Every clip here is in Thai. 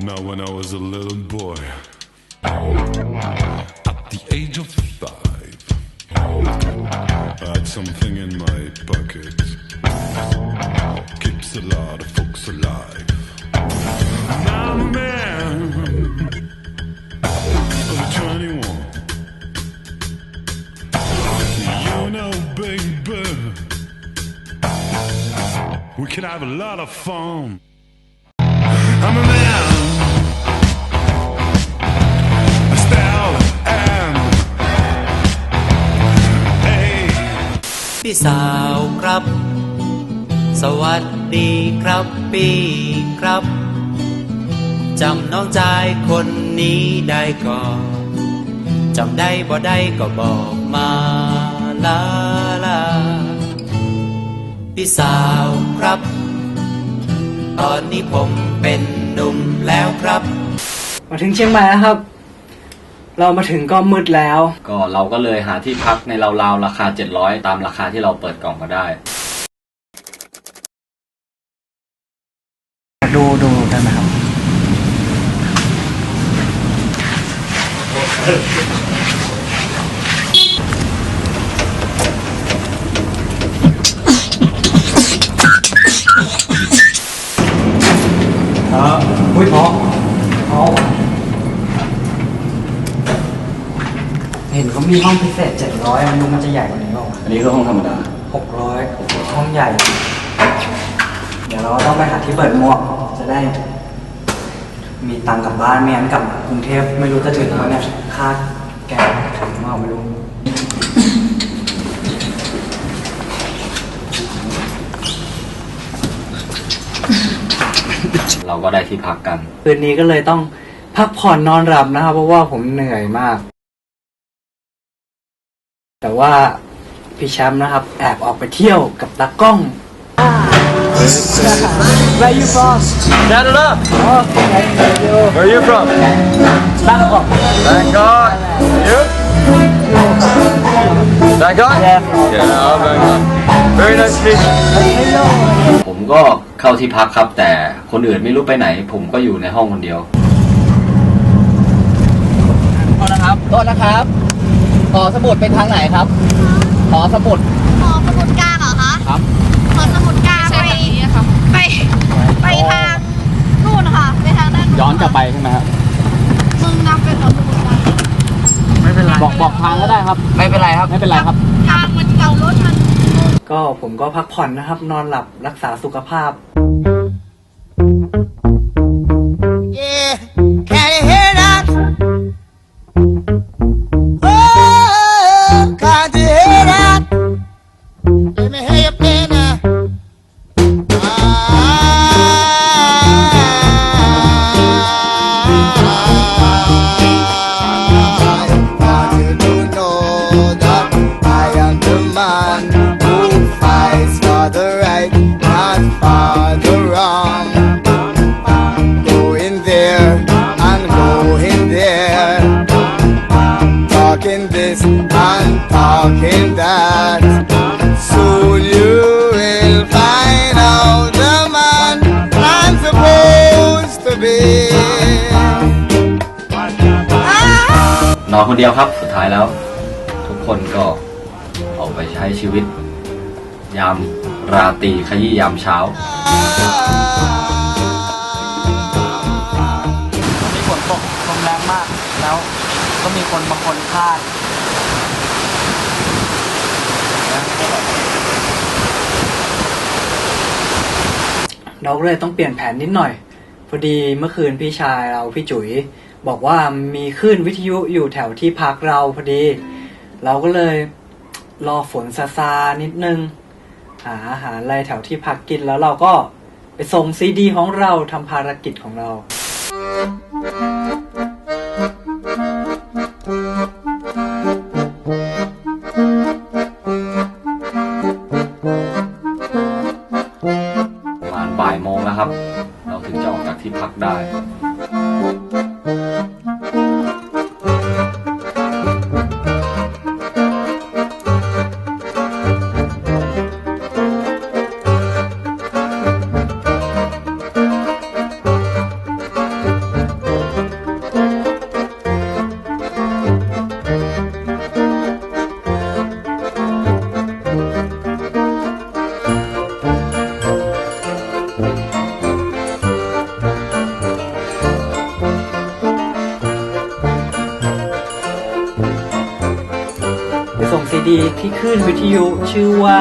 Now, when I was a little boy, at the age of five, I had something in my pocket. Keeps a lot of folks alive. Now, I'm a man of 21. You know, baby, we can have a lot of fun. I'm a man. พี่สาวครับ สวัสดีครับพี่ครับจำน้องชายคนนี้ได้ก่อนจำได้บ่ได้ก็บอกมาลาลาพี่สาวครับ ตอนนี้ผมเป็นหนุ่มแล้วครับ มาถึงเชียงใหม่แล้วครับ เรามาถึงก็มืดแล้ว ก็เราก็เลยหาที่พักในราวๆราคา 700 ตามราคาที่เราเปิดกล่องมาได้ ดูดูกันนะครับเอออุ้ยพอพอ เห็นเขามีห้องพิเศษเจ็ดร้อยมันดูมันจะใหญ่กว่านี้เปล่าวะอันนี้คือห้องธรรมดา หกร้อยห้องใหญ่ เดี๋ยวเราต้องไปหาที่เปิดหมวกจะได้ มีตังค์กลับบ้านไม่งั้นกลับกรุงเทพไม่รู้จะถึงแล้วเนี่ยค่าแก๊สถึงเมื่อไม่รู้เราก็ได้ที่พักกัน คืนนี้ก็เลยต้องพักผ่อนนอนหลับนะครับ เพราะว่าผมเหนื่อยมาก แต่ว่าพี่แชมป์นะครับ แอบออกไปเที่ยวกับตากล้อง Where you from? Canada Oh, thank you. Where are you from Bangkok. Bangkok You Bangkok Yeah. Yeah I'm Bangkok Very nice to meet you ผมก็เข้าที่พักครับ แต่คนอื่นไม่รู้ไปไหน ผมก็อยู่ในห้องคนเดียว โทษนะครับโทษนะครับ หอสมุดเป็นทางไหนครับหอสมุดหอสมุดกลางเหรอคะครับหอสมุดกลางไปไปไปทางนู่นค่ะไปทางด้านย้อนกลับไปใช่ไหมครับมึงนำไปหอสมุดกลางไม่เป็นไรบอกบอกทางก็ได้ครับ ไม่เป็นไรครับไม่เป็นไรครับ ทางมันเก่ารถมัน ก็ผมก็พักผ่อนนะครับ นอนหลับรักษาสุขภาพ อนคนเดียวครับ สุดท้ายแล้ว ทุกคนก็ออกไปใช้ชีวิต ยามราตรีขยี้ยามเช้ามีฝนตกลมแรงมาก แล้วก็มีคนบางคนพลาดเราก็เลยต้องเปลี่ยนแผนนิดหน่อย พอดีเมื่อคืนพี่ชายเราพี่จุ๋ย บอกว่ามีคลื่นวิทยุอยู่แถวที่พักเราพอดี เราก็เลยรอฝนซาซาๆนิดนึง หาอาหารอะไรแถวที่พักกินแล้วเราก็ไปส่งซีดีของเราทำภารกิจของเรา ดีที่คลื่นวิทยุชื่อว่า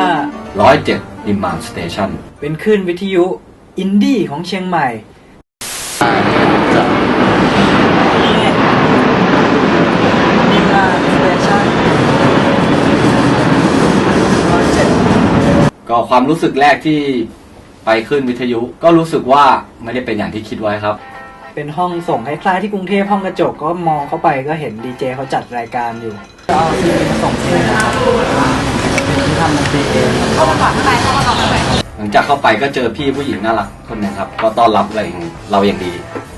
ร้อยเจ็ดดิมานสเตชันเป็นคลื่นวิทยุอินดี้ของเชียงใหม่ นี่ไงนี่มาสเตชันร้อยเจ็ดก็ความรู้สึกแรกที่ไปขึ้นวิทยุ ก็รู้สึกว่าไม่ได้เป็นอย่างที่คิดไว้ครับ เป็นห้องส่งคล้ายๆที่กรุงเทพห้องกระจกก็มองเข้าไปก็เห็นดีเจเขาจัดรายการอยู่เอาซีดีมาส่งเองนะครับเป็นที่ทำดนตรีเองหลังจากเข้าไปก็เจอพี่ผู้หญิงน่ารักคนหนึงครับ ก็ต้อนรับอะไรเราอย่างดี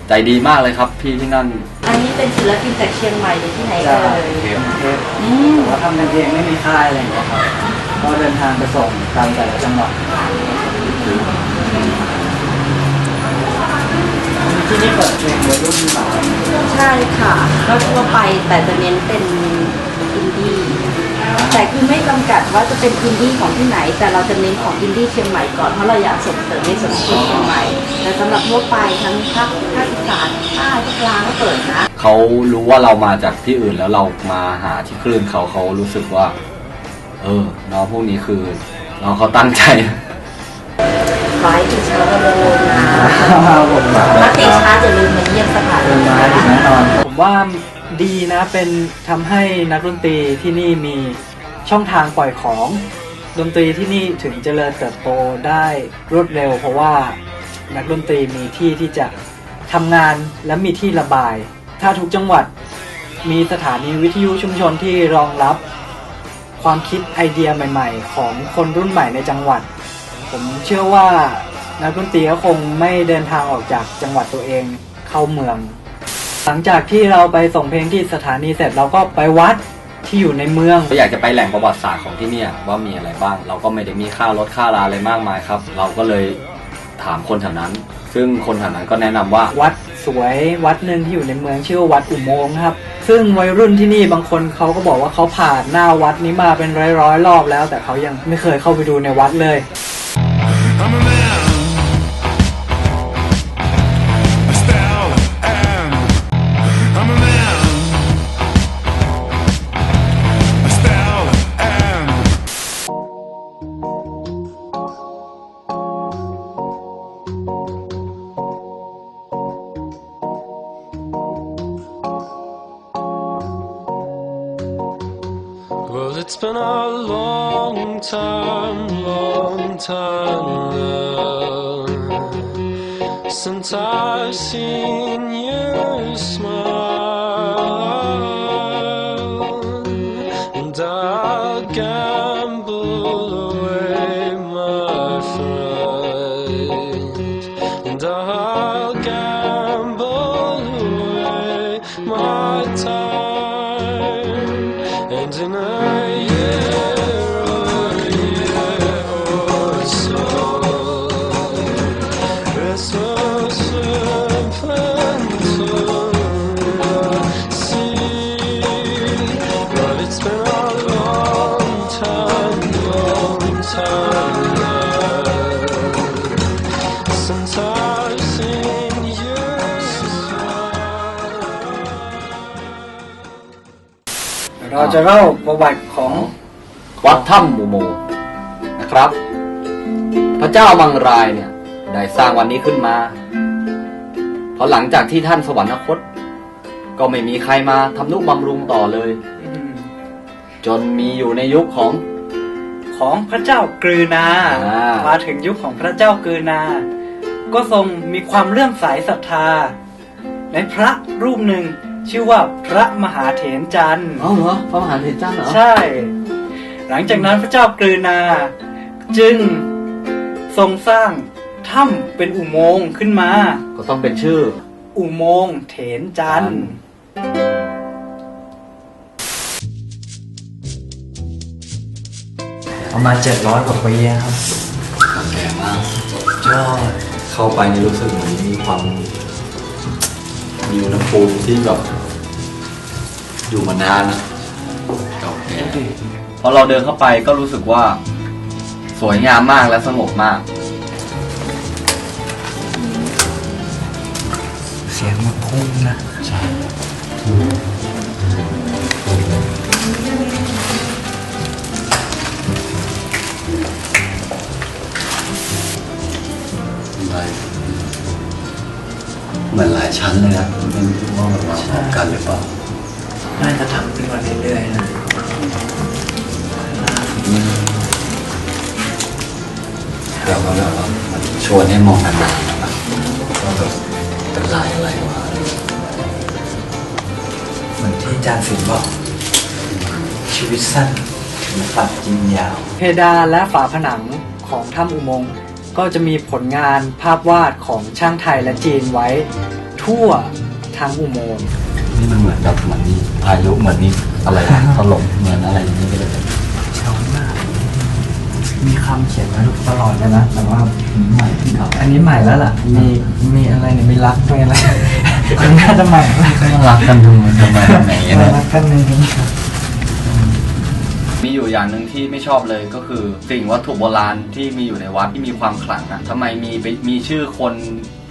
ใจดีมากเลยครับ พี่ที่นั่นอันนี้เป็นศิลปินจากเชียงใหม่หรือที่ไหนจะเอ่ยกรุงเทพแต่ว่าทำกันเองไม่มีค่ายอะไรอย่างเงี้ยครับก็เดินทางไปส่งตามแต่ละจังหวัด ที่นี่เปิดเพลงวัยรุ่นสาวใช่ค่ะก็ทั่วไปแต่จะเน้นเป็นอินดี้แต่คือไม่จำกัดว่าจะเป็นอินดี้ของที่ไหน แต่เราจะเน้นของอินดี้เชียงใหม่ก่อนเพราะเราอยากส่งเสริมในส่วนของเชียงใหม่แต่สำหรับทั่วไปทั้งภาคภาคอีสานภาคกลางก็เปิดนะเขารู้ว่าเรามาจากที่อื่นแล้วเรามาหาที่คลื่นเขาเขารู้สึกว่า เออน้องพวกนี้คือน้องเขาตั้งใจ ไว้ติดชาร์จโลนะผมแบบถ้าติดชาจอย่าลืมมาเยี่ยมสถานีมานะแน่นอน ผมว่าดีนะเป็นทำให้นักดนตรีที่นี่มีช่องทางปล่อยของ ดนตรีที่นี่ถึงเจริญเติบโตได้รวดเร็ว เพราะว่านักดนตรีมีที่ที่จะทำงานและมีที่ระบาย ถ้าทุกจังหวัดมีสถานีวิทยุชุมชนที่รองรับ ความคิดไอเดียใหม่ ๆ ของคนรุ่นใหม่ในจังหวัด ผมเชื่อว่านักดนตรีก็คงไม่เดินทางออกจากจังหวัดตัวเองเข้าเมือง หลังจากที่เราไปส่งเพลงที่สถานีเสร็จเราก็ไปวัดที่อยู่ในเมือง ก็อยากจะไปแหล่งประวัติศาสตร์ของที่เนี่ยว่ามีอะไรบ้าง เราก็ไม่ได้มีค่ารถค่าลาอะไรมากมายครับ เราก็เลยถามคนแถวนั้น ซึ่งคนแถวนั้นก็แนะนำว่า วัดสวยวัดหนึ่งที่อยู่ในเมืองชื่อว่าวัดอุโมงค์ครับ ซึ่งวัยรุ่นที่นี่บางคนเขาก็บอกว่าเขาผ่านหน้าวัดนี้มาเป็นร้อยๆรอบแล้ว แต่เขายังไม่เคยเข้าไปดูในวัดเลย I'm a man. Well, it's been a long time, long time now since I've seen you smile, จะเล่าประวัติของวัดถ้ำมูโมนะครับ พระเจ้ามังรายเนี่ยได้สร้างวันนี้ขึ้นมาเพราะหลังจากที่ท่านสวรรคต ก็ไม่มีใครมาทำนุบำรุงต่อเลย จนมีอยู่ในยุคของของพระเจ้ากรือนาอ่ามมาถึงยุคของพระเจ้ากรือนา ก็ทรงมีความเลื่อมใสศรัทธา ในพระรูปหนึ่ง ชื่อว่าพระมหาเถรจันทร์เอ้าเหรอพระมหาเถรจ้าเหรอใช่ หลังจากนั้นพระเจ้ากรือนา จึงทรงสร้างถ้ำเป็นอุโมงค์ขึ้นมา ก็ต้องเป็นชื่อ อุโมงค์เถรจันทร์ ประมาณเจ็ดร้อยกว่าปีครับแก่มากยอดเข้าไปนี่รู้สึกเหมือนมีความ มีอุณหภูมิที่แบบอยู่มานานอะเก่าแก่พอเราเดินเข้าไปก็รู้สึกว่า สวยงามมากและสงบมาก เลยนะไม่รู้ว่ามันมาพร้อมกันหรือเปล่าน่าจะทำขึ้นมาเรื่อยๆนะเดี๋ยวก็แบบว่ามันชวนให้มองกันนะว่าแบบเป็นลายอะไรวะอะไรอย่างเงี้ยเหมือนที่อาจารย์ศิลป์บอก ชีวิตสั้นถึงปัดจินยาว เพดานและฝาผนังของถ้ำอุโมงค์ ก็จะมีผลงานภาพวาดของช่างไทยและจีนไว้ทั่วทั้งอุโมงค์นี่มันเหมือนกับเหมือนมีพายุเหมือนมีอะไรนะถล่มเหมือนอะไรอย่างนี้เลยช้อนมาก มีคำเขียนไว้ทุกตลอดเลยนะแต่ว่าใหม่ที่เขาอันนี้ใหม่แล้วล่ะ มีมีอะไรเนี่ยมีรักมีอะไร มันน่าจะใหม่แล้วมันรักกันทำไมทำไมทำไมเนี่ยรักกันในนี้ มีอยู่อย่างหนึ่งที่ไม่ชอบเลยก็คือสิ่งวัตถุโบราณที่มีอยู่ในวัดที่มีความขลังอะทำไมมีไปมีชื่อคน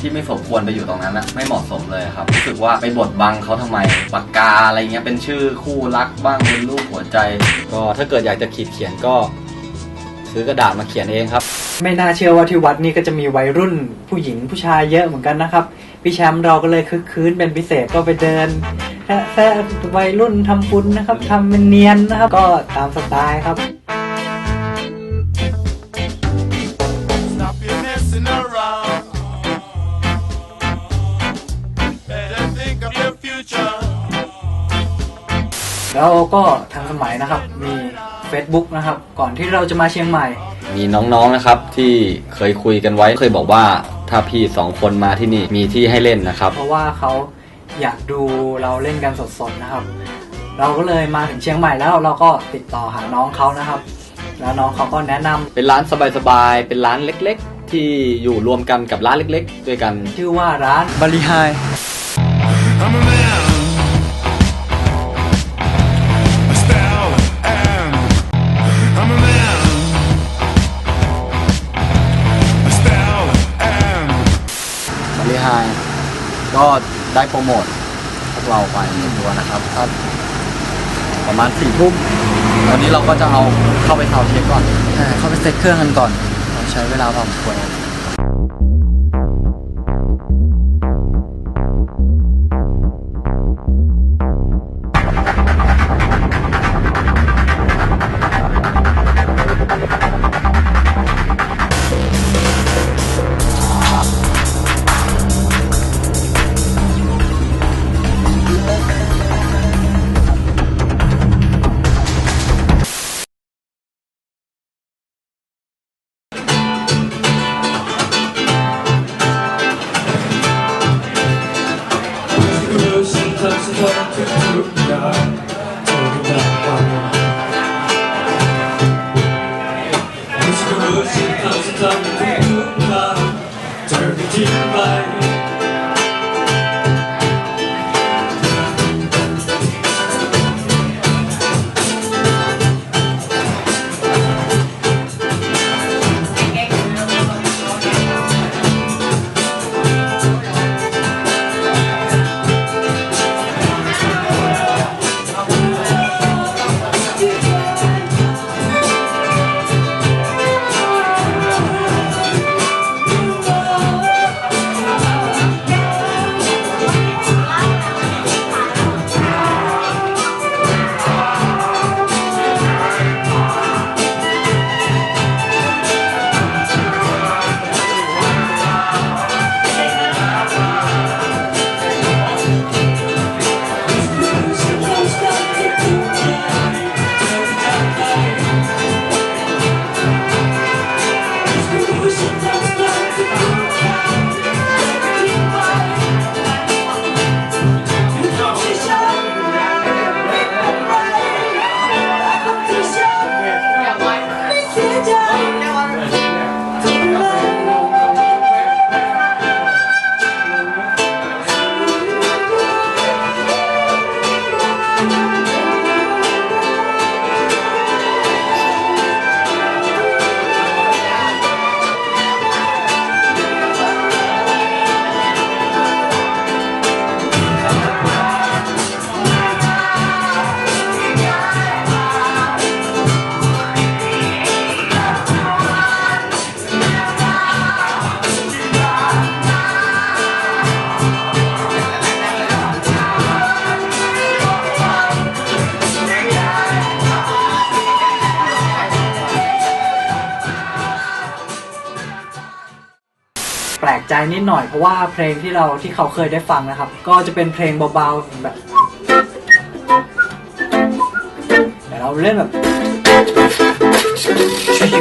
ที่ไม่สมควรไปอยู่ตรงนั้นอะไม่เหมาะสมเลยครับรู้สึกว่าไปบดบังเขาทำไมปากกาอะไรเงี้ยเป็นชื่อคู่รักบ้างเป็นรูปหัวใจ ก็ถ้าเกิดอยากจะขีดเขียนก็ ซื้อกระดาษมาเขียนเองครับ ไม่น่าเชื่อว่าที่วัดนี่ก็จะมีวัยรุ่นผู้หญิงผู้ชายเยอะเหมือนกันนะครับ พี่แชมป์เราก็เลยคึกคืนเป็นพิเศษก็ไปเดินแซะวัยรุ่นทำบุญนะครับทำเป็นเนียนนะครับ ก็ตามสไตล์ครับ แล้วก็ทันสมัยนะครับมี Facebook นะครับ ก่อนที่เราจะมาเชียงใหม่ มีน้องๆนะครับที่เคยคุยกันไว้เคยบอกว่า ถ้าพี่สองคนมาที่นี่มีที่ให้เล่นนะครับ เพราะว่าเขาอยากดูเราเล่นกันสดๆนะครับ เราก็เลยมาถึงเชียงใหม่แล้วเราก็ติดต่อหาน้องเขานะครับ แล้วน้องเขาก็แนะนำเป็นร้านสบายๆ เป็นร้านเล็กๆ ที่อยู่รวมกันกับร้านเล็กๆ ด้วยกัน ชื่อว่าร้าน บริไฮ I'm a man. ก็ได้โปรโมทพวกเราไปในตัวนะครับถ้าประมาณสี่ทุ่มวันนี้เราก็จะเอาเข้าไปเทาเช็คก่อน เข้าไปเซ็ตเครื่องกันก่อนเราใช้เวลาพอสมควร หน่อยเพราะว่าเพลงที่เราที่เขาเคยได้ฟังนะครับ ก็จะเป็นเพลงเบาๆแบบแต่เราเล่นแบบ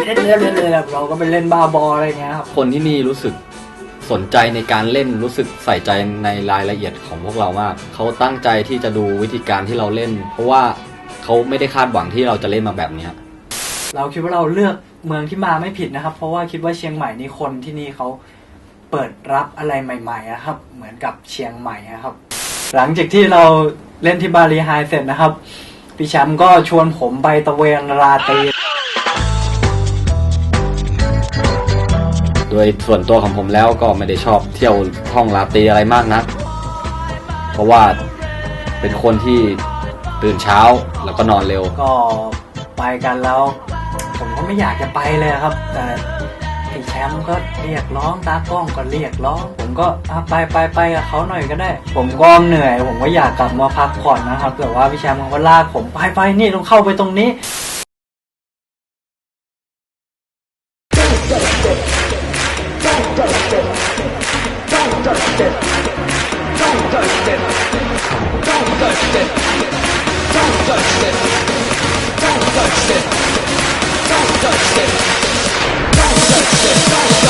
เล่นเล่นเล่นเล่นแบบเราก็ไปเล่นบ้าบออะไรอย่างเงี้ยครับคนที่นี่รู้สึกสนใจในการเล่นรู้สึกใส่ใจในรายละเอียดของพวกเรามากเขาตั้งใจที่จะดูวิธีการที่เราเล่น เพราะว่าเขาไม่ได้คาดหวังที่เราจะเล่นมาแบบเนี้ยเราคิดว่าเราเลือกเมืองที่มาไม่ผิดนะครับ เพราะว่าคิดว่าเชียงใหม่นี่คนที่นี่เขา เปิดรับอะไรใหม่ๆนะครับ เหมือนกับเชียงใหม่นะครับ หลังจากที่เราเล่นที่บาลีไฮเสร็จนะครับ พี่แชมป์ก็ชวนผมไปตะเวนราตรีโดยส่วนตัวของผมแล้วก็ไม่ได้ชอบเที่ยวห้องลาตรีอะไรมากนัก เพราะว่าเป็นคนที่ตื่นเช้าแล้วก็นอนเร็ว ก็ไปกันแล้ว ผมก็ไม่อยากจะไปเลยครับ แต่พี่แช มป์ก็เรียกร้องตากล้องก็เรียกร้อง ผมก็ไปไปไปกับเขาหน่อยก็ได้ ผมก็เหนื่อย ผมก็อยากกลับมาพักผ่อนนะครับแต่ว่าพี่แชมป์เขาก็ลากผมไปไปนี่ต้องเข้าไปตรงนี้ Don't touch it. It's